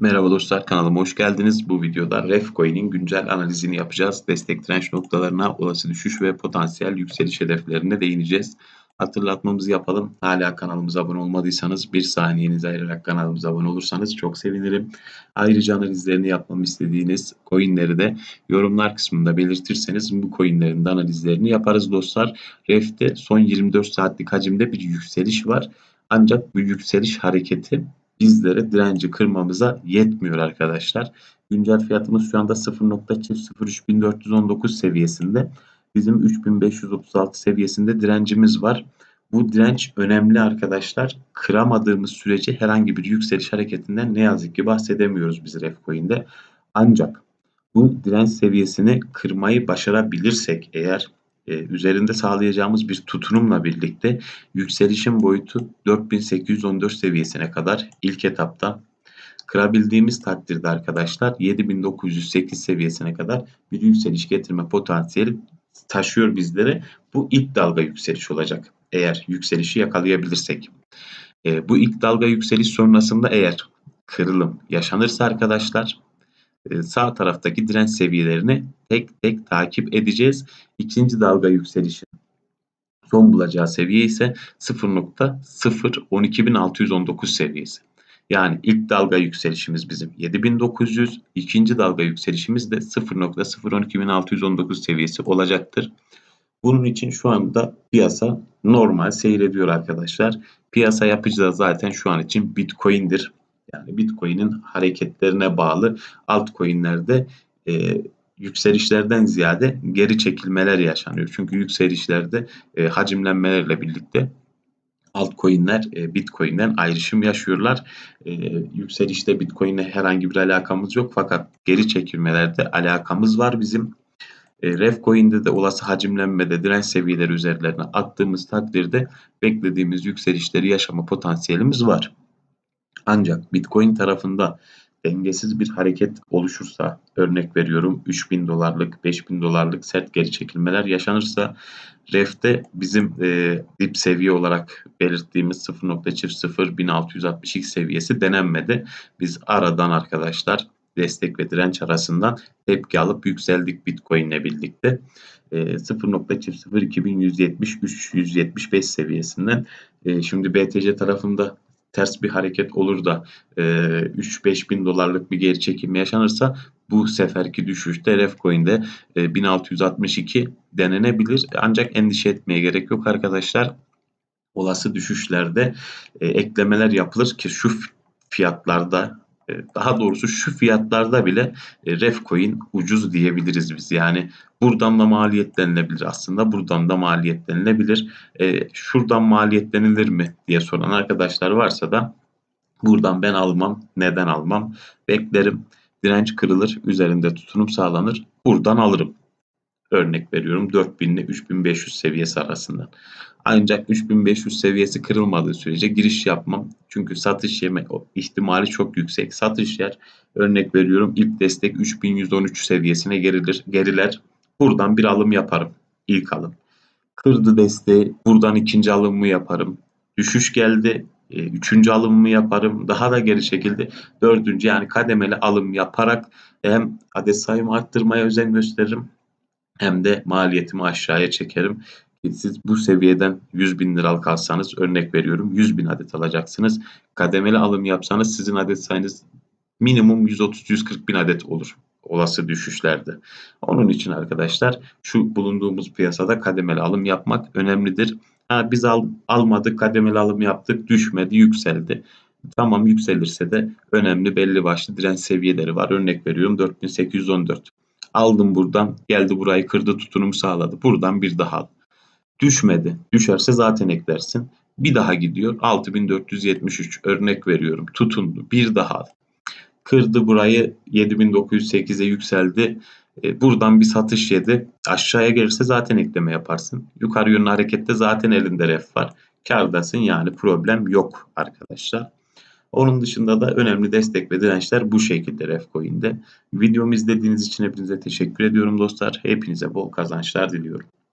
Merhaba dostlar kanalıma hoş geldiniz. Bu videoda Refcoin'in güncel analizini yapacağız. Destek direnç noktalarına, olası düşüş ve potansiyel yükseliş hedeflerine değineceğiz. Hatırlatmamızı yapalım. Hala kanalımıza abone olmadıysanız bir saniyenizi ayırarak kanalımıza abone olursanız çok sevinirim. Ayrıca analizlerini yapmamı istediğiniz coinleri de yorumlar kısmında belirtirseniz bu coinlerin de analizlerini yaparız dostlar. Ref'te son 24 saatlik hacimde bir yükseliş var. Ancak bu yükseliş hareketi bizlere direnci kırmamıza yetmiyor arkadaşlar. Güncel fiyatımız şu anda 0.03419 seviyesinde. Bizim 3536 seviyesinde direncimiz var. Bu direnç önemli arkadaşlar. Kıramadığımız sürece herhangi bir yükseliş hareketinden ne yazık ki bahsedemiyoruz biz Refcoin'de. Ancak bu direnç seviyesini kırmayı başarabilirsek eğer e, üzerinde sağlayacağımız bir tutunumla birlikte yükselişin boyutu 4814 seviyesine kadar ilk etapta kırabildiğimiz takdirde arkadaşlar 7908 seviyesine kadar bir yükseliş getirme potansiyeli taşıyor bizlere. Bu ilk dalga yükseliş olacak. Eğer yükselişi yakalayabilirsek. E, bu ilk dalga yükseliş sonrasında eğer kırılım yaşanırsa arkadaşlar sağ taraftaki direnç seviyelerini tek tek takip edeceğiz. İkinci dalga yükselişi son bulacağı seviye ise 0.012619 seviyesi. Yani ilk dalga yükselişimiz bizim 7900, ikinci dalga yükselişimiz de 0.012619 seviyesi olacaktır. Bunun için şu anda piyasa normal seyrediyor arkadaşlar. Piyasa yapıcı da zaten şu an için Bitcoin'dir. Yani Bitcoin'in hareketlerine bağlı altcoin'lerde e, yükselişlerden ziyade geri çekilmeler yaşanıyor. Çünkü yükselişlerde e, hacimlenmelerle birlikte altcoin'ler e, Bitcoin'den ayrışım yaşıyorlar. E, yükselişte Bitcoin'le herhangi bir alakamız yok fakat geri çekilmelerde alakamız var bizim. E, Refcoin'de de olası hacimlenmede direnç seviyeleri üzerlerine attığımız takdirde beklediğimiz yükselişleri yaşama potansiyelimiz var. Ancak Bitcoin tarafında dengesiz bir hareket oluşursa örnek veriyorum 3000 dolarlık 5000 dolarlık sert geri çekilmeler yaşanırsa refte bizim e, dip seviye olarak belirttiğimiz 0.001662 seviyesi denenmedi. Biz aradan arkadaşlar destek ve direnç arasından tepki alıp yükseldik Bitcoin ile birlikte. E, 0.02173-175 seviyesinden e, şimdi BTC tarafında ters bir hareket olur da e, 3-5 bin dolarlık bir geri çekilme yaşanırsa bu seferki düşüşte Refcoin'de e, 1662 denenebilir. Ancak endişe etmeye gerek yok arkadaşlar. Olası düşüşlerde eklemeler yapılır ki şu fiyatlarda daha doğrusu şu fiyatlarda bile e, Refcoin ucuz diyebiliriz biz. Yani buradan da maliyetlenilebilir aslında. Buradan da maliyetlenilebilir. E, şuradan maliyetlenilir mi diye soran arkadaşlar varsa da buradan ben almam. Neden almam? Beklerim. Direnç kırılır. Üzerinde tutunum sağlanır. Buradan alırım. Örnek veriyorum 4000 ile 3500 seviyesi arasında. Ancak 3500 seviyesi kırılmadığı sürece giriş yapmam. Çünkü satış yeme ihtimali çok yüksek. Satış yer örnek veriyorum ilk destek 3113 seviyesine gerilir, geriler. Buradan bir alım yaparım. İlk alım. Kırdı desteği. Buradan ikinci alımımı yaparım. Düşüş geldi. E, üçüncü alımımı yaparım. Daha da geri çekildi. Dördüncü yani kademeli alım yaparak hem adet sayımı arttırmaya özen gösteririm hem de maliyetimi aşağıya çekerim. Siz bu seviyeden 100 bin liralık alsanız örnek veriyorum 100 bin adet alacaksınız. Kademeli alım yapsanız sizin adet sayınız minimum 130-140 bin adet olur olası düşüşlerde. Onun için arkadaşlar şu bulunduğumuz piyasada kademeli alım yapmak önemlidir. Ha, biz al, almadık kademeli alım yaptık düşmedi yükseldi. Tamam yükselirse de önemli belli başlı direnç seviyeleri var. Örnek veriyorum 4814. Aldım buradan geldi burayı kırdı tutunum sağladı. Buradan bir daha al. Düşmedi. Düşerse zaten eklersin. Bir daha gidiyor. 6473 örnek veriyorum. Tutundu. Bir daha Kırdı burayı 7908'e yükseldi. E, buradan bir satış yedi. Aşağıya gelirse zaten ekleme yaparsın. Yukarı yönlü harekette zaten elinde ref var. Kardasın yani problem yok arkadaşlar. Onun dışında da önemli destek ve dirençler bu şekilde Refcoin'de. Videomu izlediğiniz için hepinize teşekkür ediyorum dostlar. Hepinize bol kazançlar diliyorum.